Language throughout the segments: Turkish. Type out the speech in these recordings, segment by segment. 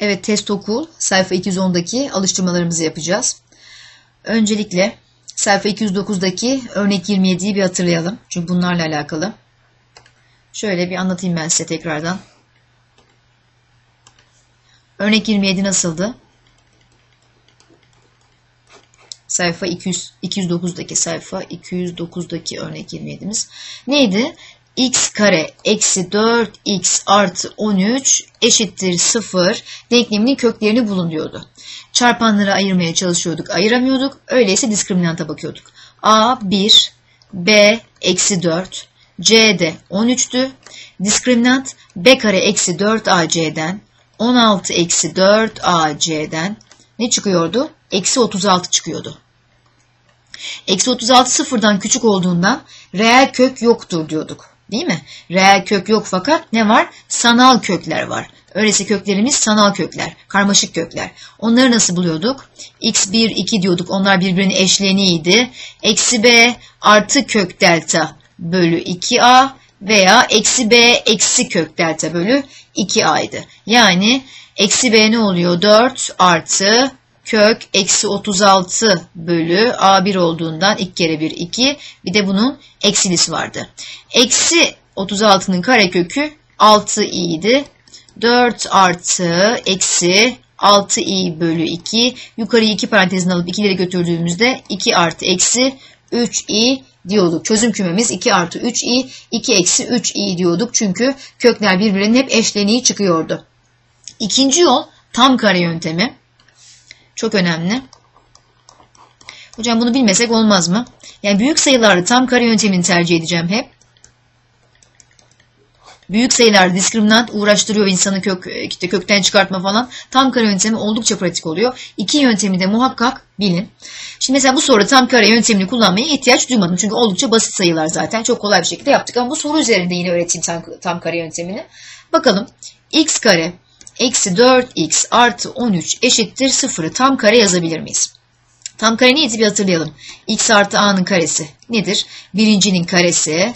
Evet test okul sayfa 210'daki alıştırmalarımızı yapacağız. Öncelikle sayfa 209'daki örnek 27'yi bir hatırlayalım. Çünkü bunlarla alakalı. Şöyle bir anlatayım ben size tekrardan. Örnek 27 nasıldı? Sayfa 200, 209'daki sayfa 209'daki örnek 27'miz. Neydi? X kare eksi 4x artı 13 eşittir 0 denkleminin köklerini bulun diyordu. Çarpanları ayırmaya çalışıyorduk, ayıramıyorduk. Öyleyse diskriminanta bakıyorduk. a 1, b eksi 4, c de 13'tü. Diskriminant b kare eksi 4ac'den 16 eksi 4ac'den ne çıkıyordu? Eksi 36 çıkıyordu. Eksi 36 sıfırdan küçük olduğundan reel kök yoktur diyorduk. Değil mi? Reel kök yok fakat ne var? Sanal kökler var. Öyleyse köklerimiz sanal kökler, karmaşık kökler. Onları nasıl buluyorduk? x1, 2 diyorduk. Onlar birbirinin eşleniydi. Eksi b artı kök delta bölü 2a veya eksi b eksi kök delta bölü 2a'ydı. Yani eksi b ne oluyor? 4 artı kök eksi 36 bölü a1 olduğundan 2 kere 1 2 bir de bunun eksilisi vardı. Eksi 36'nın karekökü 6 i'ydi. 4 artı eksi 6i bölü 2 yukarıyı 2 parantezin alıp 2'leri götürdüğümüzde 2 artı eksi 3i diyorduk. Çözüm kümemiz 2 artı 3i 2 eksi 3i diyorduk. Çünkü kökler birbirinin hep eşleniği çıkıyordu. İkinci yol tam kare yöntemi. Çok önemli. Hocam bunu bilmesek olmaz mı? Yani büyük sayılarda tam kare yöntemini tercih edeceğim hep. Büyük sayılar diskriminant uğraştırıyor insanı kök, işte kökten çıkartma falan. Tam kare yöntemi oldukça pratik oluyor. İki yöntemi de muhakkak bilin. Şimdi mesela bu soru tam kare yöntemini kullanmaya ihtiyaç duymadım. Çünkü oldukça basit sayılar zaten. Çok kolay bir şekilde yaptık. Ama bu soru üzerinde yine öğreteyim tam, tam kare yöntemini. Bakalım. x kare eksi 4x artı 13 eşittir 0'ı tam kare yazabilir miyiz? Tam kare neydi bir hatırlayalım. x artı a'nın karesi nedir? Birincinin karesi,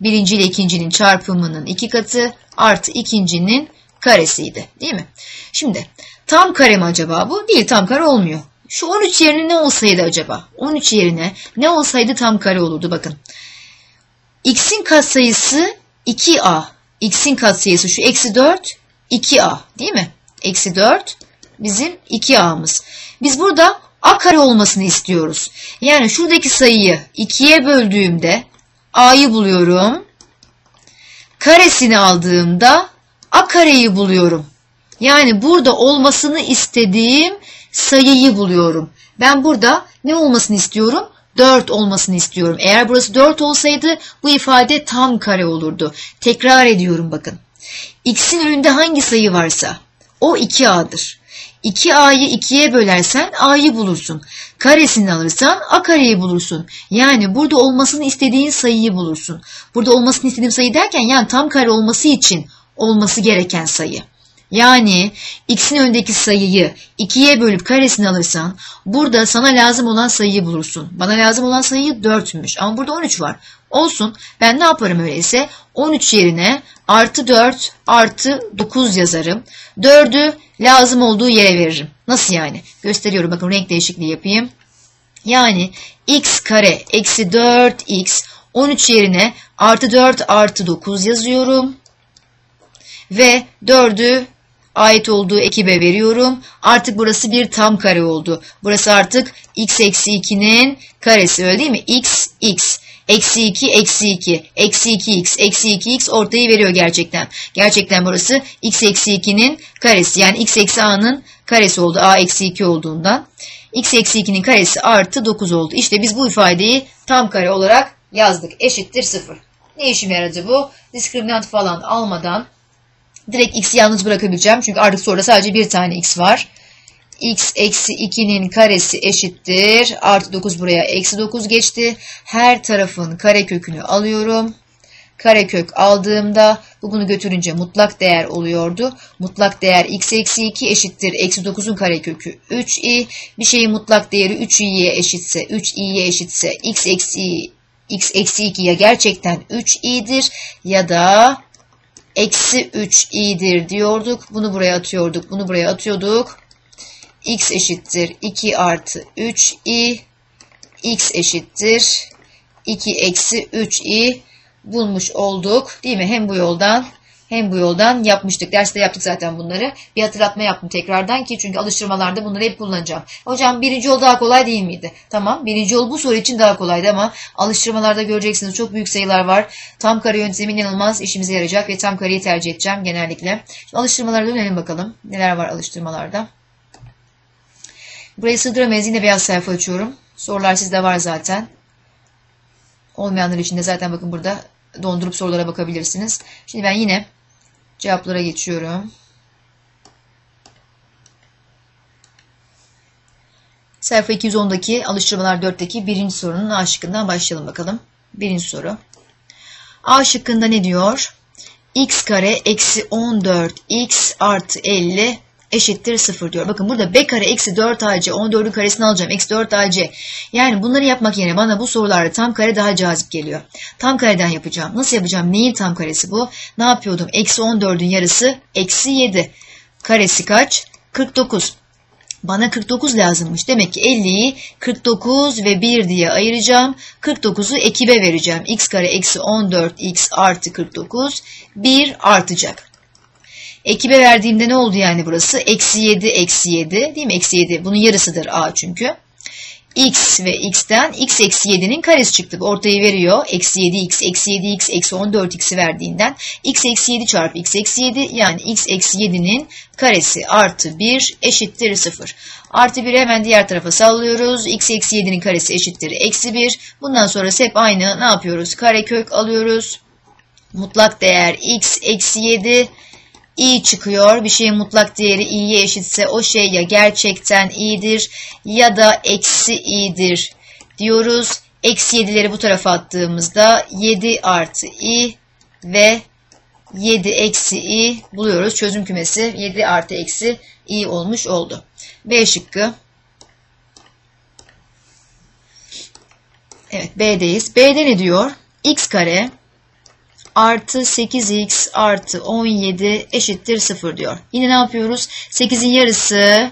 birinci ile ikincinin çarpımının iki katı artı ikincinin karesiydi. Değil mi? Şimdi tam kare mi acaba bu? Değil tam kare olmuyor. Şu 13 yerine ne olsaydı acaba? 13 yerine ne olsaydı tam kare olurdu bakın. x'in katsayısı 2a. x'in katsayısı şu eksi 4 2a değil mi? Eksi 4 bizim 2a'mız. Biz burada a kare olmasını istiyoruz. Yani şuradaki sayıyı 2'ye böldüğümde a'yı buluyorum. Karesini aldığımda a kareyi buluyorum. Yani burada olmasını istediğim sayıyı buluyorum. Ben burada ne olmasını istiyorum? 4 olmasını istiyorum. Eğer burası 4 olsaydı bu ifade tam kare olurdu. Tekrar ediyorum bakın. X'in önünde hangi sayı varsa o 2A'dır. 2A'yı 2'ye bölersen A'yı bulursun. Karesini alırsan A kareyi bulursun. Yani burada olmasını istediğin sayıyı bulursun. Burada olmasını istediğim sayı derken yani tam kare olması için olması gereken sayı. Yani x'in öndeki sayıyı 2'ye bölüp karesini alırsan burada sana lazım olan sayıyı bulursun. Bana lazım olan sayı 4'müş ama burada 13 var. Olsun ben ne yaparım öyleyse 13 yerine artı 4 artı 9 yazarım. 4'ü lazım olduğu yere veririm. Nasıl yani? Gösteriyorum bakın renk değişikliği yapayım. Yani x kare eksi 4x 13 yerine artı 4 artı 9 yazıyorum. Ve 4'ü ait olduğu ekibe veriyorum. Artık burası bir tam kare oldu. Burası artık x eksi 2'nin karesi öyle değil mi? x, x. Eksi 2, eksi 2, eksi 2x, eksi 2x ortayı veriyor gerçekten. Gerçekten burası x eksi 2'nin karesi. Yani x eksi a'nın karesi oldu. a eksi 2 olduğundan. x eksi 2'nin karesi artı 9 oldu. İşte biz bu ifadeyi tam kare olarak yazdık. Eşittir 0. Ne işime yaradı bu? Diskriminant falan almadan direkt x'i yalnız bırakabileceğim. Çünkü artık soruda sadece bir tane x var. X eksi 2'nin karesi eşittir. Artı 9 buraya eksi 9 geçti. Her tarafın kare kökünü alıyorum. Karekök aldığımda bu bunu götürünce mutlak değer oluyordu. Mutlak değer x eksi 2 eşittir. Eksi 9'un karekökü 3i. Bir şeyin mutlak değeri 3i'ye eşitse 3i'ye eşitse x eksi x eksi 2 ya gerçekten 3i'dir ya da Eksi 3 i'dir diyorduk. Bunu buraya atıyorduk. Bunu buraya atıyorduk. X eşittir 2 artı 3 i. x eşittir 2 eksi 3 i bulmuş olduk. Değil mi? Hem bu yoldan hem bu yoldan yapmıştık. Derste yaptık zaten bunları. Bir hatırlatma yaptım tekrardan ki çünkü alıştırmalarda bunları hep kullanacağım. Hocam birinci yol daha kolay değil miydi? Tamam birinci yol bu soru için daha kolaydı ama alıştırmalarda göreceksiniz çok büyük sayılar var. Tam kare yöntemi inanılmaz işimize yarayacak ve tam kareyi tercih edeceğim genellikle. Şimdi alıştırmalara dönelim bakalım. Neler var alıştırmalarda? Burayı sığdıramayız. Yine beyaz sayfa açıyorum. Sorular sizde var zaten. Olmayanlar için de zaten bakın burada dondurup sorulara bakabilirsiniz. Şimdi ben yine cevaplara geçiyorum. Sayfa 210'daki alıştırmalar 4'teki birinci sorunun A şıkkından başlayalım bakalım. Birinci soru. A şıkkında ne diyor? x kare eksi 14 x artı 50 eşittir 0 diyor. Bakın burada b kare eksi 4 ac 14'ün karesini alacağım. Eksi 4 ac. Yani bunları yapmak yerine bana bu sorularda tam kare daha cazip geliyor. Tam kareden yapacağım. Nasıl yapacağım? Neyin tam karesi bu? Ne yapıyordum? Eksi 14'ün yarısı eksi 7. Karesi kaç? 49. Bana 49 lazımmış. Demek ki 50'yi 49 ve 1 diye ayıracağım. 49'u ekibe vereceğim. x kare eksi 14x artı 49 1 artacak. Ekibe verdiğimde ne oldu yani burası? Eksi 7, eksi 7 değil mi? Eksi 7 bunun yarısıdır a çünkü. x ve x'ten x eksi 7'nin karesi çıktı. Ortayı veriyor. Eksi 7x, eksi 7x, eksi 14x'i verdiğinden x eksi 7 çarpı x eksi 7 yani x eksi 7'nin karesi artı 1 eşittir 0. Artı 1'i hemen diğer tarafa sallıyoruz. x eksi 7'nin karesi eşittir eksi 1. Bundan sonrası hep aynı. Ne yapıyoruz? Karekök alıyoruz. Mutlak değer x eksi 7 i çıkıyor. Bir şeyin mutlak değeri i'ye eşitse o şey ya gerçekten i'dir ya da eksi i'dir diyoruz. Eksi 7'leri bu tarafa attığımızda 7 artı i ve 7 eksi i buluyoruz. Çözüm kümesi 7 artı eksi i olmuş oldu. B şıkkı. Evet B'deyiz. B'de ne diyor? x kare artı 8x artı 17 eşittir 0 diyor. Yine ne yapıyoruz? 8'in yarısı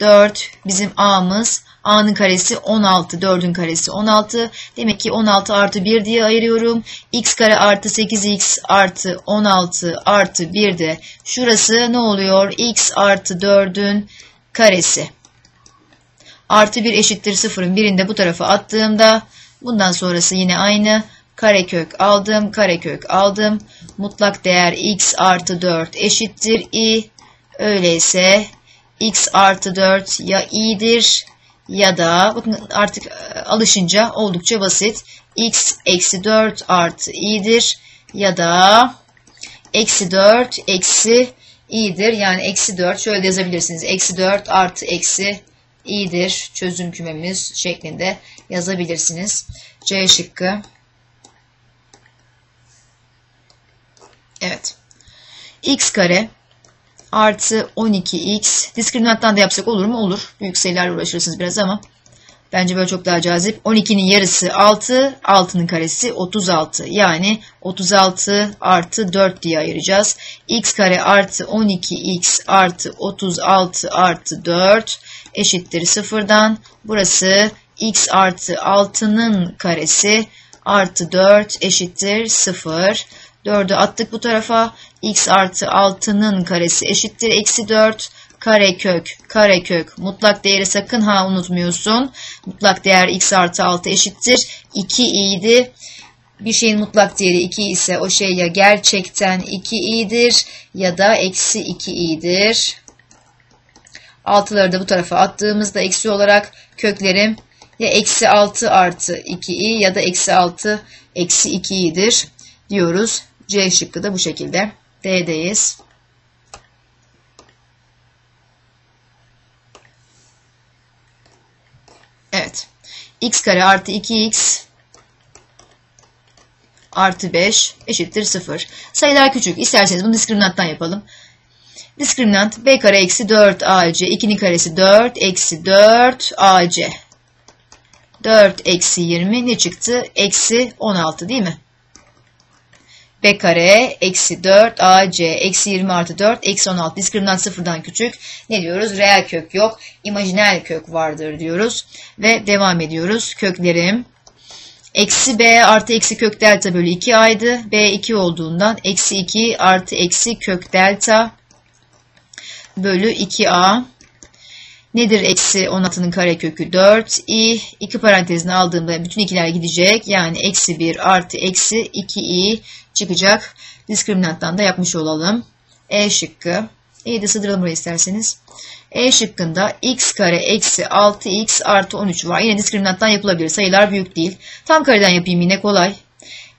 4 bizim a'mız. A'nın karesi 16, 4'ün karesi 16. Demek ki 16 artı 1 diye ayırıyorum. x kare artı 8x artı 16 artı 1 de şurası ne oluyor? x artı 4'ün karesi. Artı 1 eşittir 0'ın birinde bu tarafa attığımda bundan sonrası yine aynı karekök aldım, karekök aldım. Mutlak değer x artı 4 eşittir i. Öyleyse x artı 4 ya i'dir ya da bakın artık e, alışınca oldukça basit. x eksi 4 artı i'dir ya da eksi 4 eksi i'dir. Yani eksi 4 şöyle yazabilirsiniz. Eksi 4 artı eksi i'dir. Çözüm kümemiz şeklinde yazabilirsiniz. C şıkkı. Evet. x kare artı 12x. Diskriminanttan da yapsak olur mu? Olur. Büyük sayılarla uğraşırsınız biraz ama bence böyle çok daha cazip. 12'nin yarısı 6, 6'nın karesi 36. Yani 36 artı 4 diye ayıracağız. x kare artı 12x artı 36 artı 4 eşittir sıfırdan. Burası x artı 6'nın karesi artı 4 eşittir 0. 4'ü attık bu tarafa. x artı 6'nın karesi eşittir. Eksi 4 karekök karekök mutlak değeri sakın ha unutmuyorsun. Mutlak değer x artı 6 eşittir. 2 i'di. Bir şeyin mutlak değeri 2 ise o şey ya gerçekten 2 i'dir ya da eksi 2 i'dir. Altıları da bu tarafa attığımızda eksi olarak köklerim ya eksi 6 artı 2i ya da eksi 6 eksi 2i'dir diyoruz. C şıkkı da bu şekilde. D'deyiz. Evet. x kare artı 2x artı 5 eşittir 0. Sayılar küçük. İsterseniz bunu diskriminanttan yapalım. Diskriminant b kare eksi 4 ac. 2'nin karesi 4 eksi 4 ac. 4 eksi 20 ne çıktı? Eksi 16 değil mi? B kare eksi 4 ac eksi 20 artı 4 eksi 16 diskriminant sıfırdan küçük. Ne diyoruz? Reel kök yok. İmajinel kök vardır diyoruz. Ve devam ediyoruz. Köklerim Eksi b artı eksi kök delta bölü 2a'ydı. b 2 olduğundan eksi 2 artı eksi kök delta bölü 2a. Nedir eksi 16'nın karekökü 4 i. 2 parantezine aldığımda bütün ikiler gidecek. Yani eksi 1 artı eksi 2 i çıkacak. Diskriminanttan da yapmış olalım. E şıkkı. İyi de sığdıralım buraya isterseniz. E şıkkında x kare eksi 6x artı 13 var. Yine diskriminanttan yapılabilir. Sayılar büyük değil. Tam kareden yapayım yine kolay.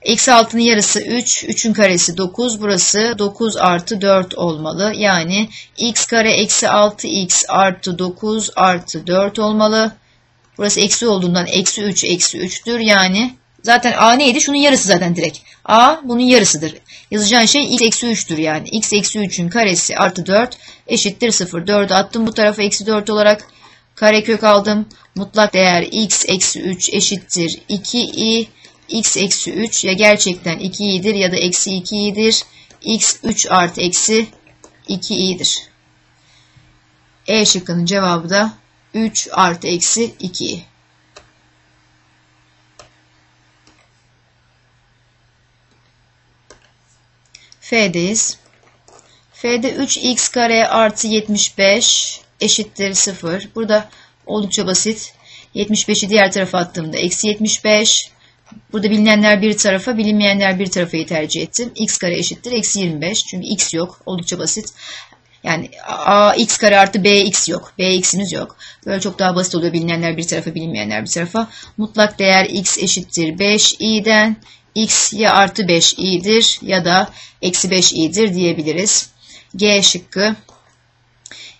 Eksi 6'nın yarısı 3. 3'ün karesi 9. Burası 9 artı 4 olmalı. Yani x kare eksi 6x artı 9 artı 4 olmalı. Burası eksi olduğundan eksi 3 eksi 3'tür. Yani zaten a neydi? Şunun yarısı zaten direkt. a bunun yarısıdır. Yazacağın şey x eksi 3'tür yani. x eksi 3'ün karesi artı 4 eşittir 0. 4'ü attım bu tarafa eksi 4 olarak. Karekök aldım. Mutlak değer x eksi 3 eşittir 2i. x eksi 3 ya gerçekten 2i'dir ya da eksi 2i'dir. x 3 artı eksi 2i'dir. E şıkkının cevabı da 3 artı eksi 2i. F'deyiz. F'de 3x kare artı 75 eşittir 0. Burada oldukça basit. 75'i diğer tarafa attığımda eksi 75. Burada bilinenler bir tarafa, bilinmeyenler bir tarafayı tercih ettim. x kare eşittir eksi 25. Çünkü x yok. Oldukça basit. Yani a x kare artı b x yok. b x'imiz yok. Böyle çok daha basit oluyor. Bilinenler bir tarafa, bilinmeyenler bir tarafa. Mutlak değer x eşittir 5 i'den x ya artı 5 i'dir ya da eksi 5 i'dir diyebiliriz. G şıkkı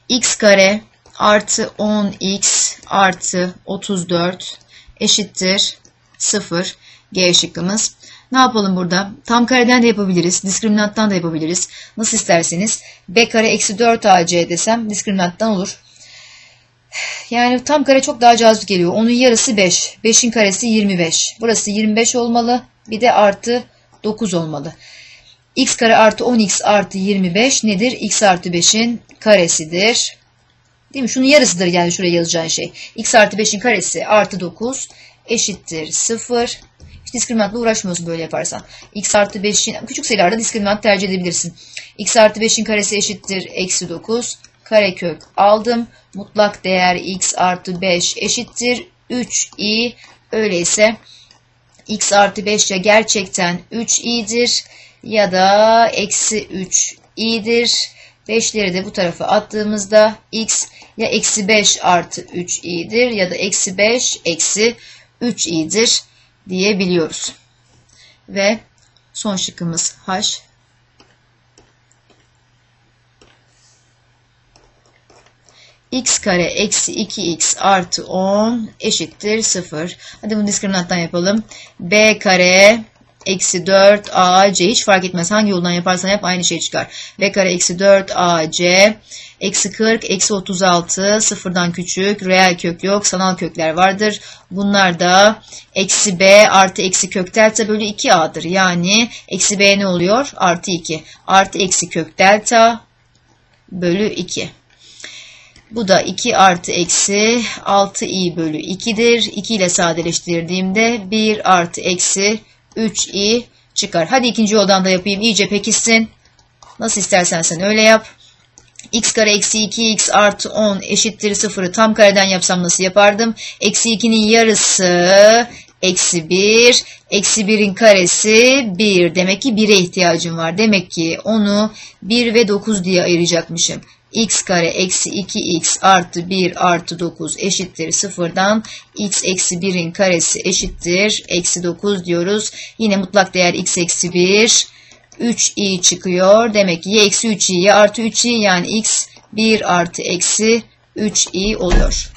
x kare artı 10x artı 34 eşittir 0 G şıkkımız. Ne yapalım burada? Tam kareden de yapabiliriz. Diskriminanttan da yapabiliriz. Nasıl isterseniz. B kare eksi 4 AC desem diskriminanttan olur. Yani tam kare çok daha cazip geliyor. Onun yarısı 5. 5'in karesi 25. Burası 25 olmalı. Bir de artı 9 olmalı. x kare artı 10x artı 25 nedir? x artı 5'in karesidir. Değil mi? Şunun yarısıdır yani şuraya yazacağın şey. x artı 5'in karesi artı 9 eşittir 0. Hiç diskriminantla uğraşmıyorsun böyle yaparsan. x artı 5'in küçük sayılarda diskriminant tercih edebilirsin. x artı 5'in karesi eşittir eksi 9. Karekök aldım. Mutlak değer x artı 5 eşittir 3i. Öyleyse x artı 5 ya gerçekten 3 i'dir ya da eksi 3 i'dir. 5'leri de bu tarafa attığımızda x ya eksi 5 artı 3 i'dir ya da eksi 5 eksi 3 i'dir diyebiliyoruz. Ve son şıkkımız H. x kare eksi 2x artı 10 eşittir 0. Hadi bunu diskriminanttan yapalım. b kare eksi 4 ac hiç fark etmez. Hangi yoldan yaparsan yap aynı şey çıkar. b kare eksi 4 ac eksi 40 eksi 36 sıfırdan küçük reel kök yok sanal kökler vardır. Bunlar da eksi b artı eksi kök delta bölü 2a'dır. Yani eksi b ne oluyor? Artı 2. Artı eksi kök delta bölü 2. Bu da 2 artı eksi 6i bölü 2'dir. 2 ile sadeleştirdiğimde 1 artı eksi 3i çıkar. Hadi ikinci yoldan da yapayım. İyice pekişsin. Nasıl istersen sen öyle yap. x kare eksi 2x artı 10 eşittir 0'ı tam kareden yapsam nasıl yapardım? Eksi 2'nin yarısı eksi 1. Eksi 1'in karesi 1. Demek ki 1'e ihtiyacım var. Demek ki onu 1 ve 9 diye ayıracakmışım x kare eksi 2x artı 1 artı 9 eşittir sıfırdan x eksi 1'in karesi eşittir eksi 9 diyoruz. Yine mutlak değer x eksi 1 3i çıkıyor. Demek ki y eksi 3i y artı 3i yani x 1 artı eksi 3i oluyor.